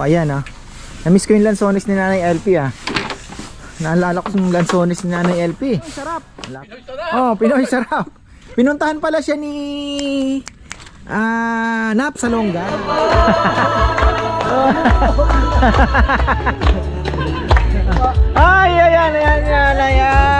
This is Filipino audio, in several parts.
ayan ah. Namiss ko yung lansones ni Nanay LP ah. Naalala ko yung lansones ni Nanay LP. Sarap. Oh, Pinoy sarap. Pinuntahan pala siya ni ah Nap Salonga. Ay, ayan, ayan, ayan, ayan.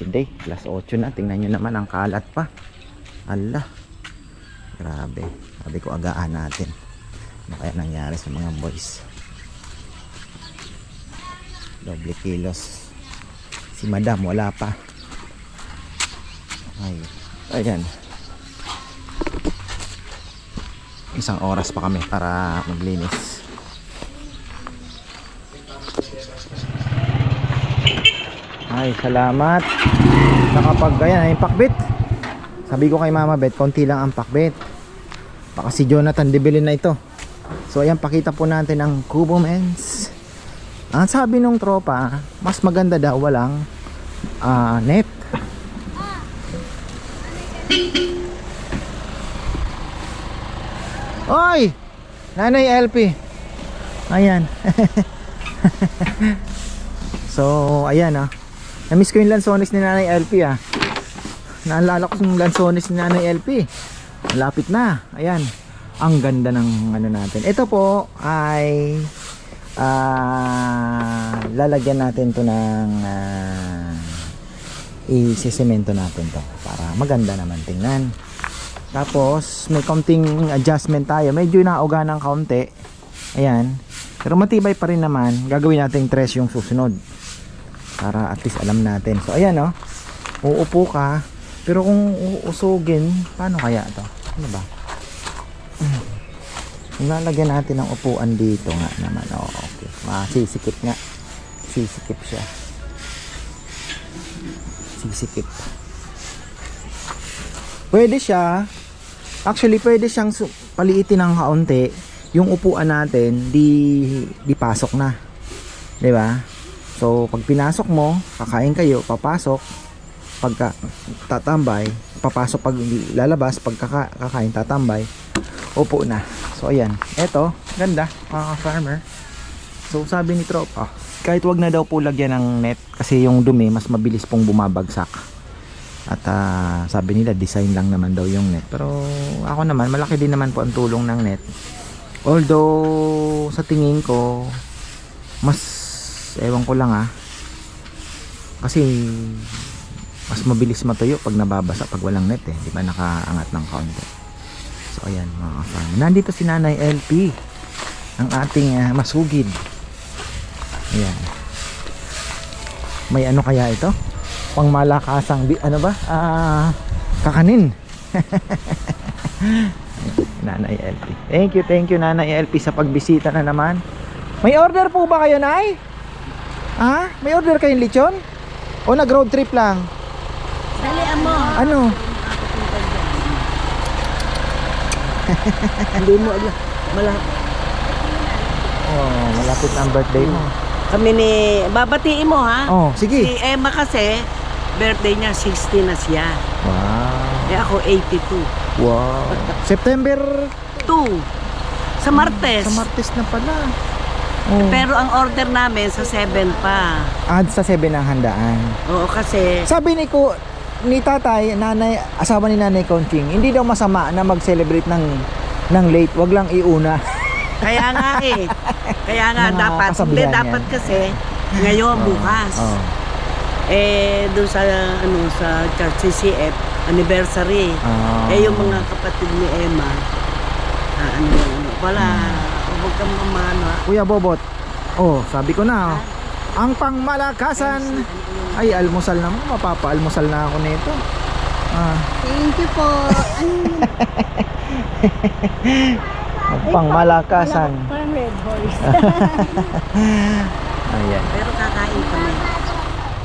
Busy day, plus 8 na. Tingnan nyo naman ang kalat pa. Ala. Grabe. Sabi ko agaan natin. Ano kaya nangyari sa mga boys? Doble kilos. Si madam wala pa. Ay. Ayan. Isang oras pa kami para maglinis. Ay, salamat. Nakapag, ayan, yung pakbit. Sabi ko kay Mama Bet, konti lang ang pakbit. Baka si Jonathan debilin na ito. So ayan, pakita po natin ang Kubo Men's. Ang sabi nung tropa, mas maganda daw walang ah, net. Oy! Nanay LP. Ayan. so, ayan ah. Namiss ko yung lansones ni Nanay LP ah. Naalala ko yung lansones ni Nanay LP. Malapit na. Ayan. Ang ganda ng ano natin. Ito po ay ah lalagyan natin to ng ah, isisemento natin to para maganda naman tingnan. Tapos may konting adjustment tayo. Medyo nauga ng kaunti. Ayan. Pero matibay pa rin naman. Gagawin natin tres yung susunod. Para at least alam natin. So ayan oh. Uupo ka. Pero kung uusugin, paano kaya to? Ano ba? Lalagyan natin ng upuan dito nga naman. Oh, okay. Masisikip nga. Sisikip siya. Sisikip. Pwede siya. Actually, pwede siyang paliitin ng kaunti. Yung upuan natin, di, di pasok na. 'Di ba? So, pag pinasok mo, kakain kayo, papasok. Pagka tatambay, papasok pag lalabas, pag kaka, kakain, tatambay, upo na. So, ayan. Eto, ganda, mga farmer. So, sabi ni Tropa, kahit wag na daw po lagyan ng net kasi yung dumi mas mabilis pong bumabagsak. At ah, sabi nila design lang naman daw yung net. Pero ako naman malaki din naman po ang tulong ng net. Although sa tingin ko mas ewan ko lang ah. Kasi mas mabilis matuyo pag nababasa pag walang net eh. Di ba nakaangat ng kaunti. So ayan mga ka-farm. Nandito si Nanay LP. Ang ating ah, masugid. Ayan. May ano kaya ito? Pang malakasang ano ba? Ah, kakanin. Nanay LP. Thank you, thank you Nanay LP sa pagbisita na naman. May order po ba kayo, Nay? Ha? May order kayong lechon? O nag-road trip lang? Dali mo. Ano? Hindi mo alam. Mala Oh, malapit ang birthday mo. kami ni babatiin mo ha. Oh, Si sige. Emma kasi birthday niya 60 na siya. Wow. Eh ako 82. Wow. September 2 sa Martes. sa Martes na pala. Oh. Pero ang order namin sa 7 pa. Add sa 7 ang handaan. Oo kasi Sabi ni ko ni tatay, nanay, asawa ni nanay Conching, hindi daw masama na mag-celebrate ng ng late, wag lang iuna. kaya nga eh. Kaya nga Mga dapat. Hindi dapat kasi ngayon bukas. Oh. Eh doon sa ano sa church CCF anniversary. Ah. Eh yung mga kapatid ni Emma, ah, ano, ano, wala, huwag kang mamano. ah. Kuya Bobot. Oh, sabi ko na. Oh. Ang pangmalakasan. Ay, almusal na mo. Mapapaalmusal na ako nito. Ah, Thank you po. ang pangmalakasan. Parang red horse. Ayan. Pero kakain kami.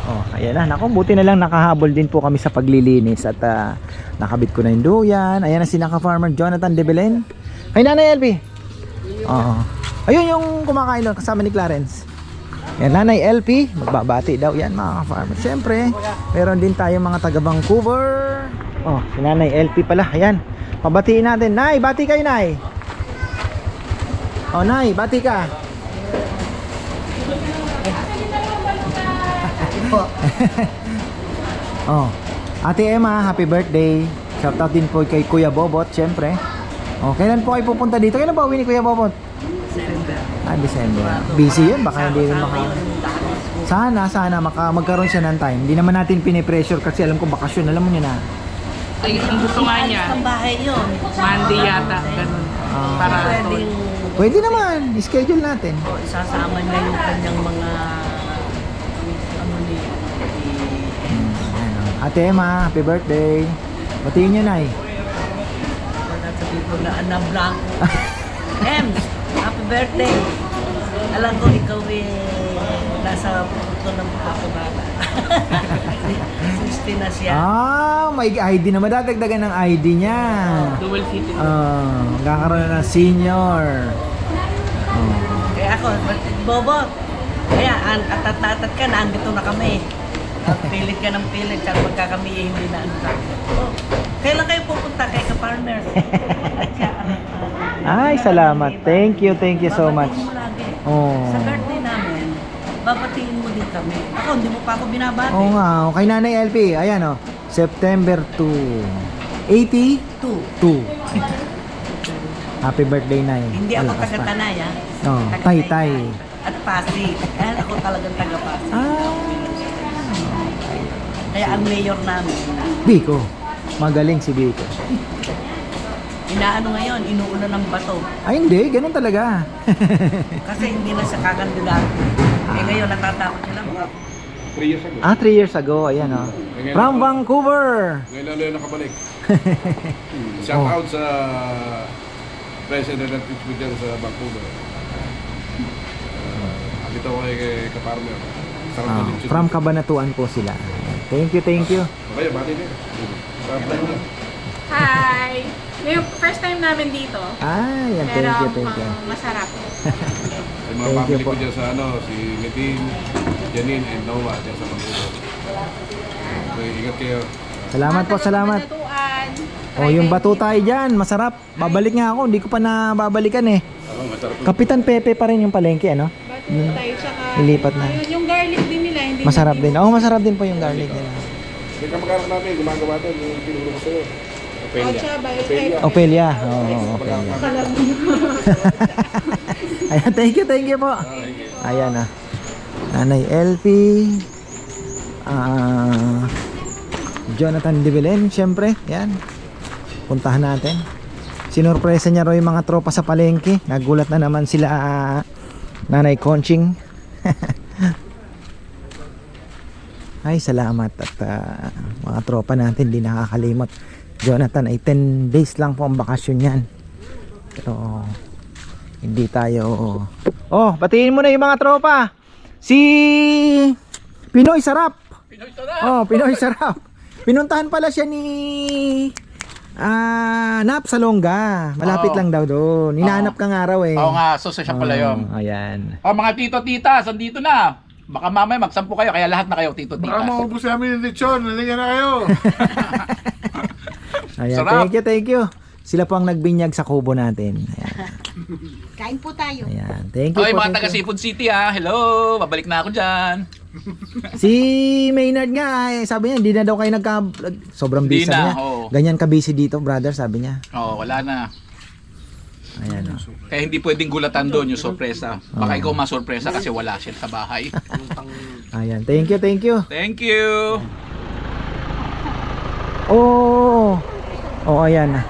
Oh, ayan na. Naku, buti na lang nakahabol din po kami sa paglilinis at ah, nakabit ko na yung duyan. Ayan na si naka-farmer Jonathan De Belen. Ay, Nanay Elby. Oo. Ayun yung kumakain doon kasama ni Clarence. Yan, Nanay LP, magbabati daw yan mga farmer. Siyempre, meron din tayo mga taga Vancouver. Oh, si Nanay LP pala. Ayan, pabatiin natin. Nay, bati kayo, Nay. Oh, Nay, bati ka. oh, Ate Emma, happy birthday. Shout out din po kay Kuya Bobot, siyempre. Oh, kailan po kayo pupunta dito? Kailan ba uwi ni Kuya Bobot? December. Ah, December. Busy yun, baka hindi rin maka... Sana, sana maka magkaroon siya ng time. Hindi naman natin pinipressure kasi alam ko bakasyon, alam mo niya na. Ay, ang gusto nga niya, Ang bahay yun. Monday yata, ganun. Ah. Para Pwedeng Pwede naman, schedule natin. o, isasama niya yung kanyang mga ano ni Hmm. Ate Emma, happy birthday. Batiin niyo, wala sabi ko na Ana Blanco. Ems, happy birthday. Alam ko ikaw eh nasa puto ng pagkakunala. 60 na siya. Ah, may ID naman. Dadagdagan ng ID niya. dual citizen. Ah, magkakaroon na ng senior. Oh. Kaya ako, Bobo, kaya an atat-atat ka na, andito na kami. Pilit ka ng pilit, at pagka kami eh, hindi na ko, Oh, kailan kayo pupunta kay ka-partner? Ay, salamat. Thank you, thank you so much. Babatiin mo lagi. Oh. Sa birthday namin, babatiin mo din kami. Ako, hindi mo pa ako binabati. Oo nga, oh, kay Nanay LP, ayan oh, September 2. 82. Two. Happy birthday, Nay. Hindi ako Malakas pa. taga-tanay, ah. Oo, Taga- Taytay. At Pasig. Kaya ako talagang taga-Pasig. Ah, Kaya ang mayor namin, Biko. Magaling si Biko. inaano ngayon, inuulo ng bato. Ay, hindi. Ganun talaga. Kasi hindi na siya kagandagan. Eh ngayon, natatakot sila mga 3 years ago. ah, 3 years ago. Ayan oh. From Vancouver. Ngayon lang lang nakabalik. Shout Oh. out sa President at Pitch dyan sa Vancouver. Uh, Akita ko kay, Kaparmer. Sarap Ah, from Kabanatuan po sila. Thank you, thank you. Okay, bati din. Hi! Yung first time namin dito. Ah, yan. Pero Thank you, thank you. masarap. Ay mga Thank you family ko po. dyan sa ano, si Nitin, Janine, and Noah dyan sa Vancouver. Okay, ingat kayo. Salamat po, salamat. Oh, yung bato tayo dyan, masarap. Babalik nga ako, hindi ko pa na babalikan eh. Alam, masarap. Kapitan Pepe pa rin yung palengke, ano? Bato tayo, tsaka... Lilipat na. Ayun, yung garlic din nila, hindi Masarap din. Oh, masarap din po yung garlic nila. May kamag-anak namin, gumagawa doon, yung tinuro ko sa'yo. Ocha, bayo, Ophelia. Opelia. Oo, oh, Opelia. Ayan, thank you, thank you po. Ayan ah. Nanay LP. Ah, Jonathan De Belen, syempre. Yan. Puntahan natin. Sinurpresa niya raw yung mga tropa sa palengke. Nagulat na naman sila ah, Nanay Conching. Ay, salamat at ah, mga tropa natin di nakakalimot. Jonathan ay 10 days lang po ang bakasyon niyan. Pero hindi tayo Oh, batiin mo na yung mga tropa. Si Pinoy Sarap. Pinoy Sarap. Oh, Pinoy Sarap. Pinuntahan pala siya ni Ah, Nap Salonga. Malapit Oo. lang daw doon. Hinahanap ka nga raw eh. Oo nga, so siya pala yun. Oh, ayan. Oh, mga tito tita, andito na. Baka mamaya magsampu kayo, kaya lahat na kayo tito tita. Baka maubos namin yung lechon, nalagyan na kayo. Ayan, Sarap. thank you, thank you. Sila po ang nagbinyag sa kubo natin. Ayan. Kain po tayo. Ayan. Thank you Oy, po. mga thank taga you. Seafood City ha. Hello, babalik na ako diyan. Si Maynard nga, eh, sabi niya, hindi na daw kayo nagka... Sobrang busy na, niya. oo. Ganyan ka busy dito, brother, sabi niya. Oh, wala na. Ayan, oh. Kaya hindi pwedeng gulatan doon yung sorpresa. Baka ikaw masorpresa kasi wala siya sa bahay. Ayan, thank you, thank you. Thank you. Oo. Oh, oh, ayan na.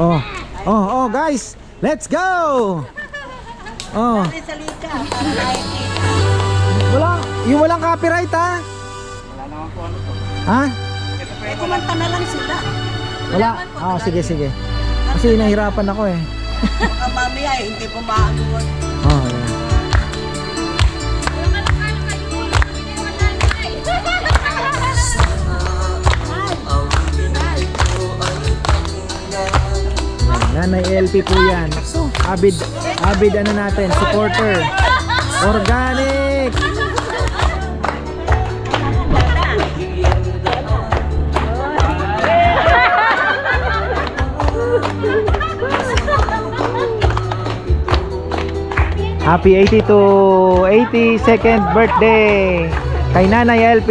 Oh, oh, oh, guys, let's go! Oh, wala, yung walang copyright ha? Ha? Eh, kumanta na lang sila. Wala? Oh, sige, sige. Kasi nahirapan ako eh. Baka mamaya eh, hindi ko maano. Oh, ayan. Nanay LP po yan. Avid, avid ano natin, supporter. Organic! Happy 80 to 82nd birthday kay Nanay LP.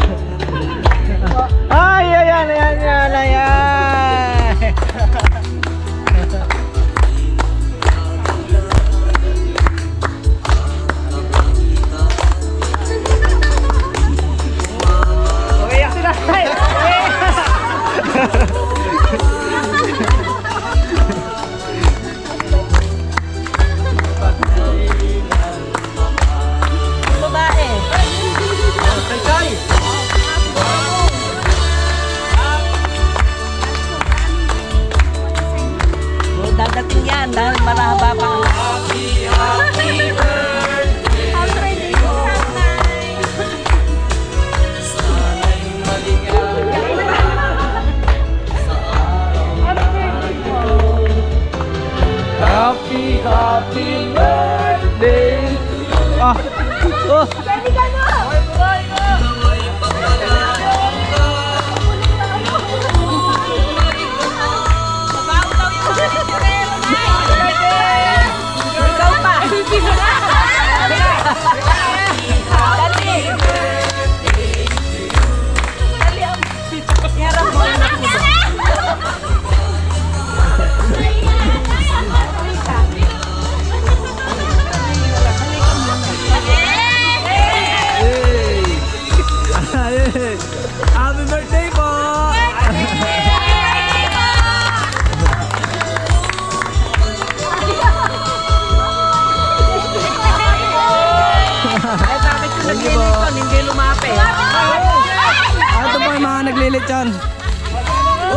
naglilitsyon.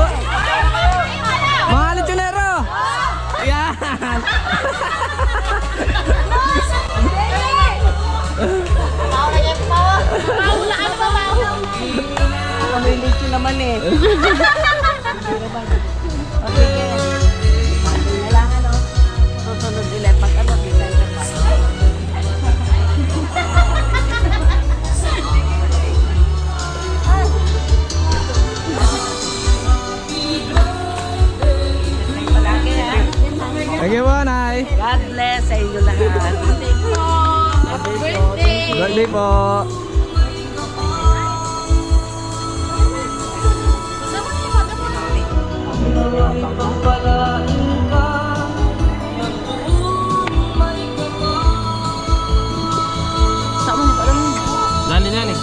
Oh! Mga litsonero! Yan! Naglilito naman eh. Thank you po, Nay. God bless sa inyo lahat. Birthday po. Nani nani.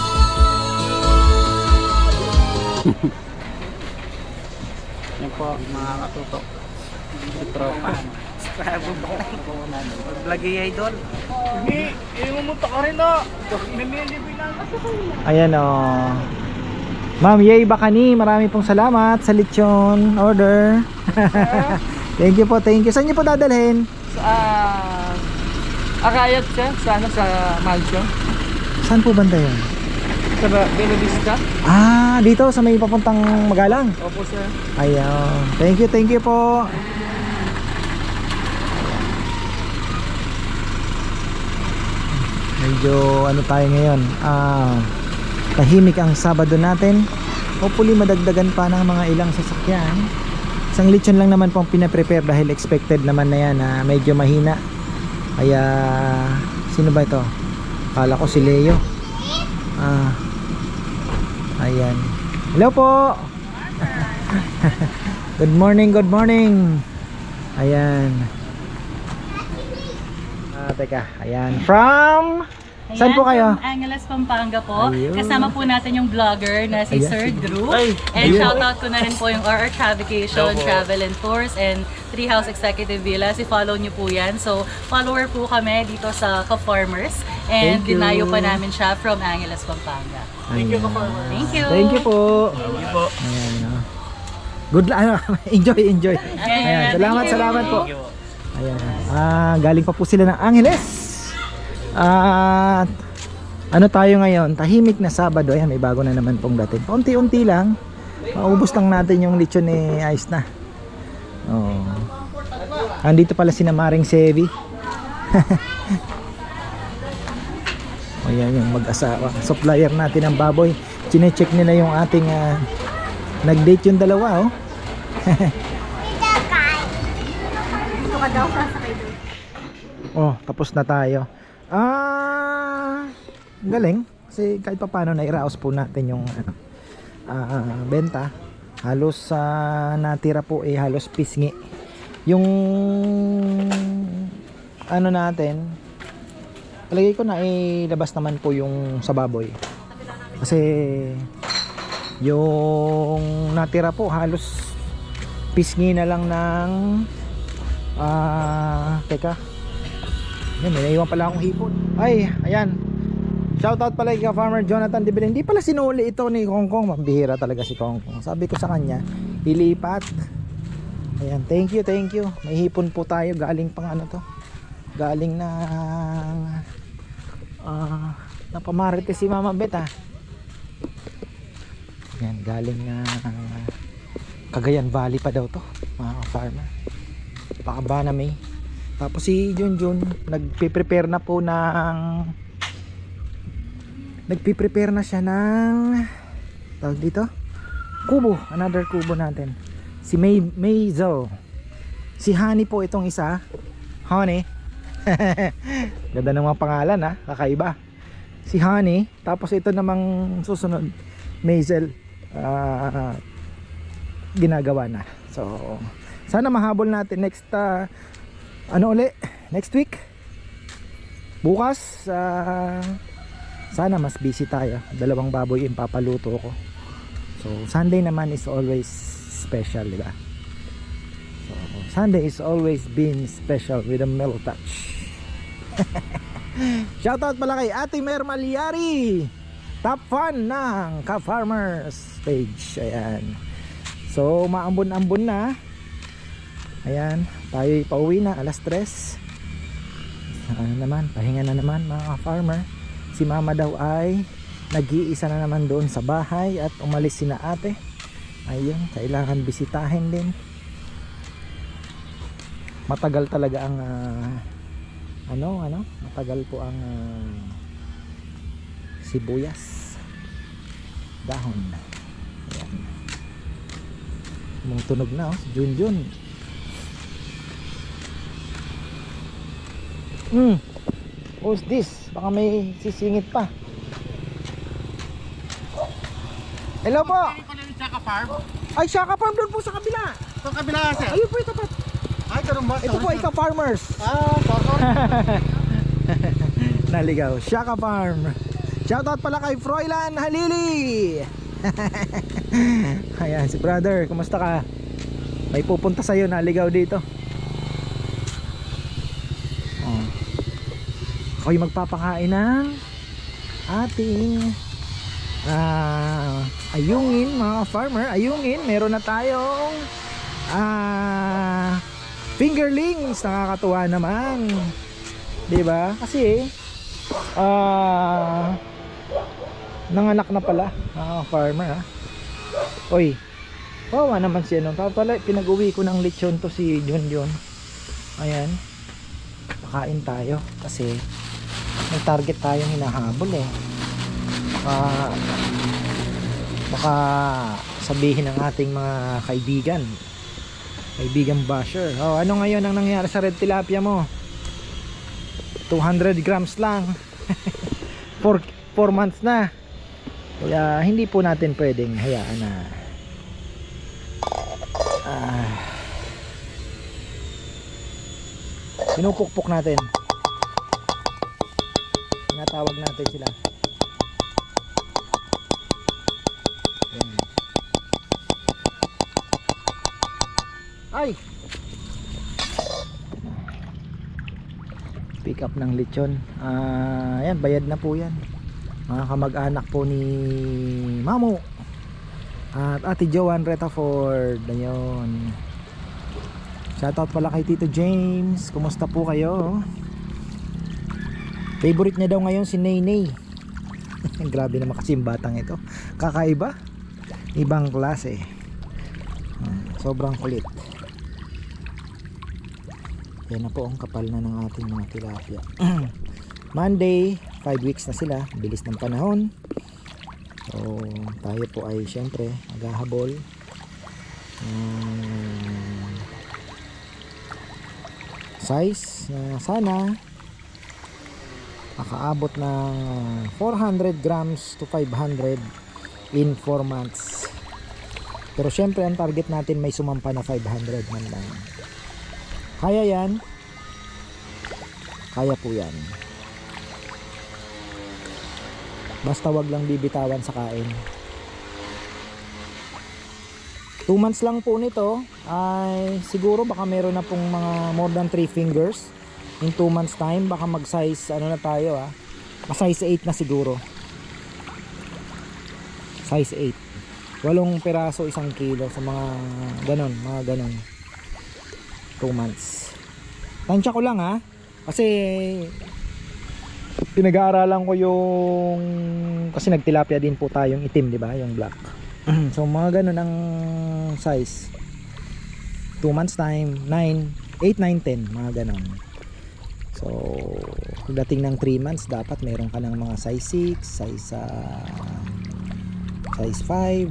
Yan po, mga katutok. Tropa. Vlog idol. Ayan o. Ma'am Yay Bakani, marami pong salamat sa lechon order. thank you po, thank you. Saan niyo po dadalhin? Sa uh, Arayat siya, sana sa Malcho. Saan po banda yun? Sa Bella Vista. Ah, dito sa may papuntang Magalang. Opo sir. Ayan. Thank you, thank you po. Medyo ano tayo ngayon. Ah, tahimik ang Sabado natin. Hopefully madagdagan pa ng mga ilang sasakyan. Isang lechon lang naman pong pinaprepare dahil expected naman na yan na medyo mahina. Kaya sino ba ito? Kala ko si Leo. Ah. Ayan. Hello po. good morning, good morning. Ayan. Ah, teka. Ayan. From Saan po kayo? From Angeles, Pampanga po. Ayun. Kasama po natin yung vlogger na si Ayan. Sir Drew. Ay, And shoutout ko na rin po yung RR Travication, Travel and Tours, and Treehouse Executive Villas. I-follow nyo po yan. So, follower po kami dito sa Ka-Farmers. And Thank you. dinayo pa namin siya from Angeles, Pampanga. Thank you, Thank you. Thank you po. Thank you po. Ayan, no. Good luck. Enjoy, enjoy. Ayan, salamat, salamat po. Ayan. Ah, galing pa po sila ng Angeles. At ano tayo ngayon? Tahimik na Sabado. Ayan, may bago na naman pong dating. Paunti-unti lang. Maubos lang natin yung lechon ni Ice na. Oh. Andito pala si Maring Sevi. Ayan yung mag-asawa. Supplier natin ng baboy. Chine-check nila yung ating ah, nag-date yung dalawa oh. oh, tapos na tayo. Ah, galing. Kasi kahit pa paano nairaos po natin yung ano, ah, benta. Halos sa natira po eh halos pisngi. Yung ano natin, Palagay ko na ilabas naman po yung sa baboy. Kasi yung natira po halos pisngi na lang ng ah teka. Yan, may naiwan pala akong hipon. Ay, ayan. Shoutout pala kay Farmer Jonathan Dibelin. Hindi pala sinuli ito ni Kong Kong. Mabihira talaga si Kong Kong. Sabi ko sa kanya, ilipat. Ayan, thank you, thank you. May hipon po tayo galing pang ano to. Galing na ah napamarite si Mama Bet ah. Yan, galing na Cagayan Valley pa daw to, mga farmer. Baka ba na may. Tapos si Junjun nagpe-prepare na po ng nagpe-prepare na siya ng tawag dito kubo, another kubo natin. Si May Maisel. Si Honey po itong isa. Honey. Ganda ng mga pangalan ha, kakaiba. Si Honey, tapos ito namang susunod, Maisel, ah, ginagawa na. So, sana mahabol natin next, ah, ano uli, next week. Bukas, ah, sana mas busy tayo. Dalawang baboy yung papaluto ko. So, Sunday naman is always special, di ba? So, Sunday is always been special with a mellow touch. Shoutout pala kay Ate Mer Malyari Top fan ng Ka-Farmers page Ayan So maambon-ambon na Ayan Tayo pauwi na alas 3 Ano naman Pahinga na naman mga ka-farmer Si mama daw ay Nag-iisa na naman doon sa bahay At umalis si na ate. Ayun Kailangan bisitahin din. Matagal talaga ang ah, ano ano? Matagal po ang ah, sibuyas. Dahon. Ayan. Mong tunog na oh. Si Junjun hmm what's this baka may sisingit pa hello po ay Shaka Farm doon po sa kabila Ito kabila sir. ayun po itapat Ay, ganun ba? ito po ika farmers Ah, sorry. Naligaw. Shaka Farm. Shoutout pala kay Froilan Halili. Ayan, si brother. Kumusta ka? May pupunta sa'yo. Naligaw dito. Ako'y magpapakain ng ating ah, ayungin mga farmer. Ayungin. Meron na tayong ah, fingerlings. Nakakatuwa naman. ba? Kasi ah nanganak na pala mga farmer ha. Oy. Wawa naman siya no. Pala pinag-uwi ko ng lechon to si John. Ayan. Pakain tayo kasi may target tayong hinahabol eh. Baka baka sabihin ng ating mga kaibigan kaibigan basher. Oh, ano ngayon ang nangyari sa red tilapia mo? 200 grams lang. 4 4 months na. Kaya hindi po natin pwedeng hayaan na ah, pinupukpok natin ingatan Tatawag natin sila. Ay! Pick up ng lechon. Ah, ayan, bayad na po yan. Mga kamag-anak po ni Mamo. At Ate Joanne Retaford. Ayun. Shoutout pala kay Tito James. Kumusta po kayo? Favorite niya daw ngayon si Naynay. Grabe naman kasi yung batang ito. Kakaiba. Ibang klase. Hmm, Sobrang kulit. Yan na po ang kapal na ng ating mga tilapia. Monday, 5 weeks na sila. Bilis ng panahon. So, tayo po ay syempre maghahabol. Um, size na sana makaabot ng 400 grams to 500 in 4 months. Pero syempre ang target natin may sumampa na 500 man lang. Kaya yan. Kaya po yan. Basta wag lang bibitawan sa kain. 2 months lang po nito. Ay siguro baka meron na pong mga more than 3 fingers in 2 months time. Baka mag size ano na tayo ah. Ma size 8 na siguro. Size 8 walong peraso isang kilo sa mga ganon mga ganon. 2 months. Tansya ko lang ha kasi pinag-aaralan ko yung kasi nagtilapia din po tayong itim di ba? Yung black so mga ganun ang size. 2 months time 9 8 9 10 mga ganun. So pagdating ng 3 months dapat meron ka ng mga size 6 size ah, size 5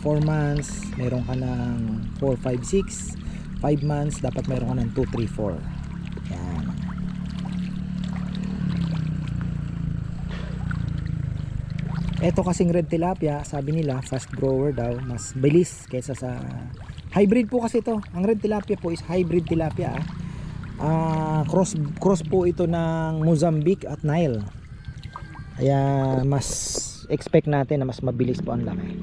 4 months meron ka ng 4 5 6 5 months dapat meron ka ng 2 3 4 yan Ito kasing red tilapia, sabi nila, fast grower daw, mas bilis kaysa sa hybrid po kasi ito. Ang red tilapia po is hybrid tilapia. Ah. Ah, cross cross po ito ng Mozambique at Nile. Kaya mas expect natin na mas mabilis po ang laki.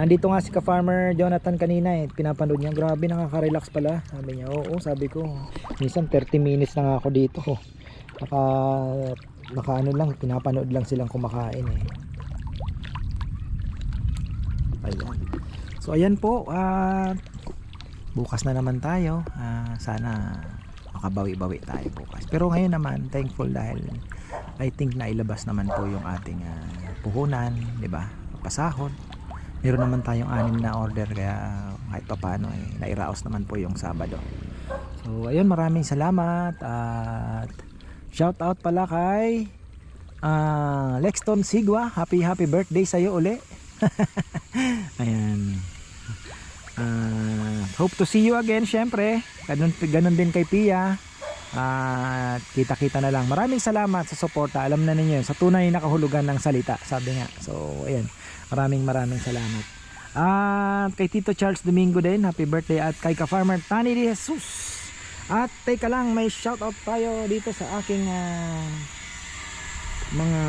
Nandito nga si ka-farmer Jonathan kanina eh, pinapanood niya, grabe nakaka-relax pala. Sabi niya, oo, sabi ko, minsan 30 minutes na ako dito. Naka naka ano lang, pinapanood lang silang kumakain eh. Ayan. So ayan po, at bukas na naman tayo. Ah, sana makabawi-bawi tayo bukas. Pero ngayon naman, thankful dahil I think nailabas naman po yung ating ah, puhunan, 'di ba? Pasahod. Meron naman tayong anim na order kaya kahit pa paano eh, nairaos naman po yung Sabado. So ayun, maraming salamat at Shout out pala kay ah, Lexton Sigwa. Happy happy birthday sa iyo uli. Ayan. Ah, hope to see you again syempre. Ganun, ganun din kay Pia. At kita-kita na lang. Maraming salamat sa suporta. Alam na ninyo, sa tunay na kahulugan ng salita, sabi nga. So, ayan. Maraming maraming salamat. At kay Tito Charles Domingo din, happy birthday. At kay ka-farmer Tani de Jesus. At teka lang, may shoutout tayo dito sa aking ah, mga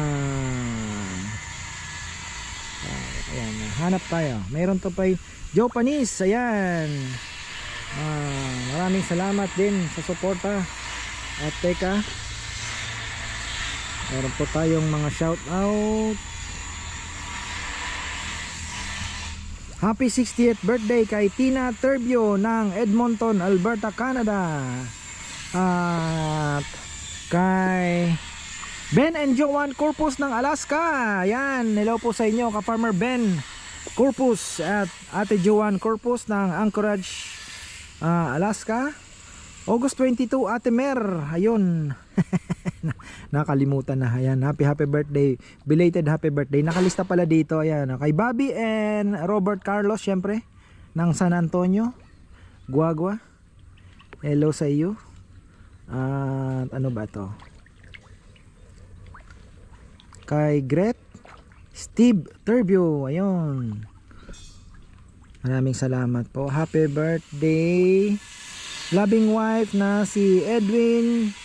ah, ayan, hanap tayo. Mayroon to pa Joe Panis, ayan. Ah, maraming salamat din sa suporta. At teka, meron po tayong mga shoutout. Happy 60th birthday kay Tina Turbio ng Edmonton, Alberta, Canada. At kay Ben and Joanne Corpus ng Alaska. Yan, hello po sa inyo, ka-farmer Ben Corpus at Ate Joanne Corpus ng Anchorage, ah, Alaska. August 22, Ate Mer. Ayun. Nakalimutan na. Ayan, happy happy birthday. Belated happy birthday. Nakalista pala dito. Ayan, kay Bobby and Robert Carlos, syempre, ng San Antonio. Guagua. Hello sa iyo. At ano ba to? Kay Gret Steve Turbio. Ayun. Maraming salamat po. Happy birthday. Loving wife na si Edwin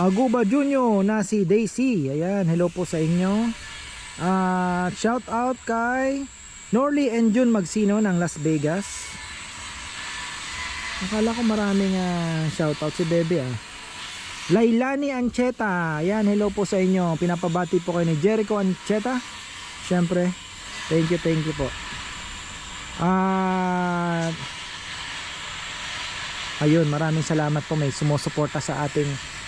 Aguba Junior na si Daisy. Ayan, hello po sa inyo. At shout out kay Norly and June Magsino ng Las Vegas. Akala ko maraming uh, shout out si Bebe ah. Lailani Ancheta. Ayan, hello po sa inyo. Pinapabati po kayo ni Jericho Ancheta. Siyempre, thank you, thank you po. At ayun, maraming salamat po may sumusuporta sa ating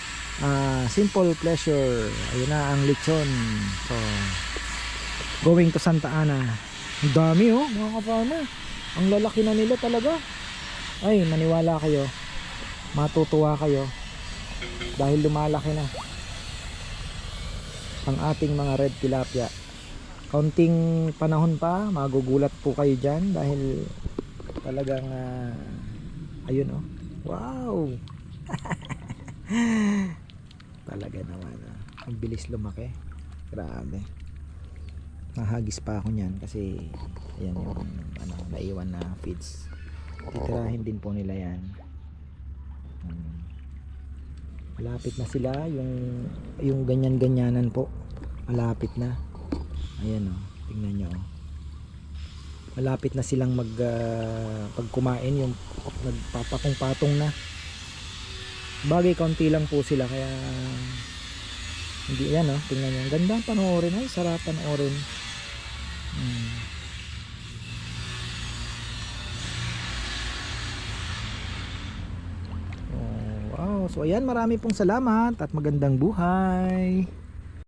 ah, Simple Pleasure. Ayun na ang lechon. So, going to Santa Ana. Ang dami oh, mga kapana. Ang lalaki na nila talaga. Ay, maniwala kayo. Matutuwa kayo. Dahil lumalaki na ang ating mga red tilapia. Kaunting panahon pa, magugulat po kayo dyan dahil talagang ah, ayun oh. Wow! Talaga naman ah. Ang bilis lumaki. Grabe. Mahagis pa ako niyan kasi ayan yung ano, naiwan na feeds. Titirahin din po nila yan. Hmm. Malapit na sila yung yung ganyan-ganyanan po. Malapit na. Ayan oh, tingnan nyo oh. Malapit na silang mag ah, pag kumain yung nagpapatong-patong na. Bagay kaunti lang po sila kaya hindi yan oh, tingnan nyo. Ang ganda panoorin, ay sarap panoorin. Hmm. Oh, wow. So ayan, marami pong salamat at magandang buhay.